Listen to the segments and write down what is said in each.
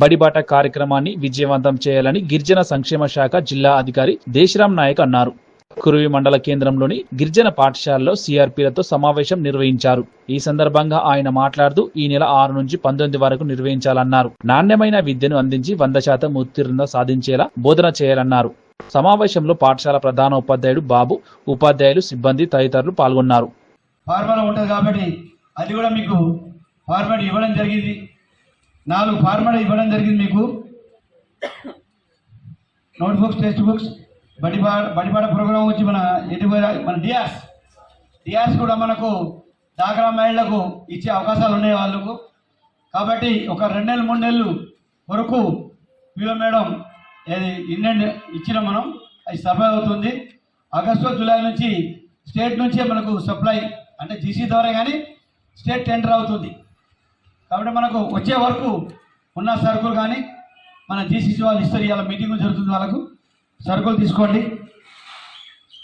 బడిబాట కార్యక్రమాన్ని విజయవంతం చేయాలని గిరిజన సంక్షేమ శాఖ జిల్లా అధికారి దేశరాం నాయక్ అన్నారు. కురువి మండల కేంద్రంలోని గిరిజన పాఠశాలలో సిఆర్పీలతో సమావేశం నిర్వహించారు. ఈ సందర్భంగా ఆయన మాట్లాడుతూ ఈ నెల ఆరు నుంచి పంతొమ్మిది వరకు నిర్వహించాలన్నారు. నాణ్యమైన విద్యను అందించి వంద శాతం ఉత్తీర్ణత సాధించేలా బోధన చేయాలన్నారు. సమావేశంలో పాఠశాల ప్రధాన ఉపాధ్యాయుడు బాబు ఉపాధ్యాయులు సిబ్బంది తదితరులు పాల్గొన్నారు. ఫార్ములా ఉంటుంది కాబట్టి అది కూడా మీకు ఫార్మాట్ ఇవ్వడం జరిగింది. నాలుగు ఫార్మాట్ ఇవ్వడం జరిగింది మీకు. నోట్ బుక్స్ టెక్స్ట్ బుక్స్ బడిపాడ బడిపాడ ప్రోగ్రాం వచ్చి మన ఎటు మన డియాస్ డియాస్ కూడా మనకు డాక్రా మహిళలకు ఇచ్చే అవకాశాలు ఉన్నాయి వాళ్ళకు. కాబట్టి ఒక రెండు నెలలు మూడు నెలలు వరకు మీలో మేడం ఏది ఇండియన్ ఇచ్చిన మనం అది సప్లై అవుతుంది. ఆగస్టు జూలై నుంచి స్టేట్ నుంచే మనకు సప్లై అంటే జీసీ ద్వారా కానీ స్టేట్ టెండర్ అవుతుంది. కాబట్టి మనకు వచ్చే వరకు ఉన్న సరుకులు కానీ మన జీసీసీ వాళ్ళు ఇస్తారు ఇవాళ మీటింగ్ జరుగుతుంది వాళ్ళకు. సరుకులు తీసుకోండి.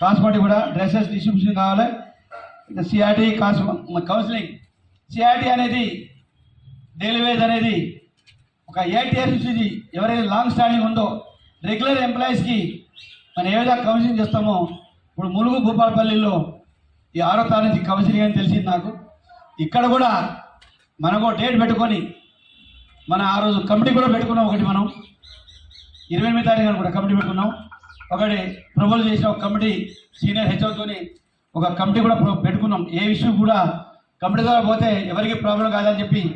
కాస్మెటిక్ కూడా డ్రెస్సెస్ డిస్ట్రిబ్యూషన్ కావాలి. ఇంకా సిఆర్టీ కాస్ కౌన్సిలింగ్ సిఆర్టీ అనేది డైలీ వేజ్ అనేది ఒక ఎయిట్ నుంచి ఇది ఎవరైతే లాంగ్ స్టాండింగ్ ఉందో రెగ్యులర్ ఎంప్లాయీస్కి మనం ఏ విధంగా కౌన్సిలింగ్ చేస్తామో ఇప్పుడు ములుగు భూపాలపల్లిలో ఈ ఆరో తారీఖు కౌన్సిలింగ్ అని తెలిసింది నాకు. ఇక్కడ కూడా మనకు డేట్ పెట్టుకొని మన ఆ రోజు కమిటీ కూడా పెట్టుకున్నాం ఒకటి మనం. ఇరవై ఎనిమిది తారీఖున కూడా కమిటీ పెట్టుకున్నాం. ఒకటి ప్రపోజ్ చేసిన ఒక కమిటీ సీనియర్ హెచ్ఓతోని ఒక కమిటీ కూడా ప్రో- పెట్టుకున్నాం. ఏ విషయం కూడా కమిటీ ద్వారా పోతే ఎవరికి ప్రాబ్లం కాదని చెప్పి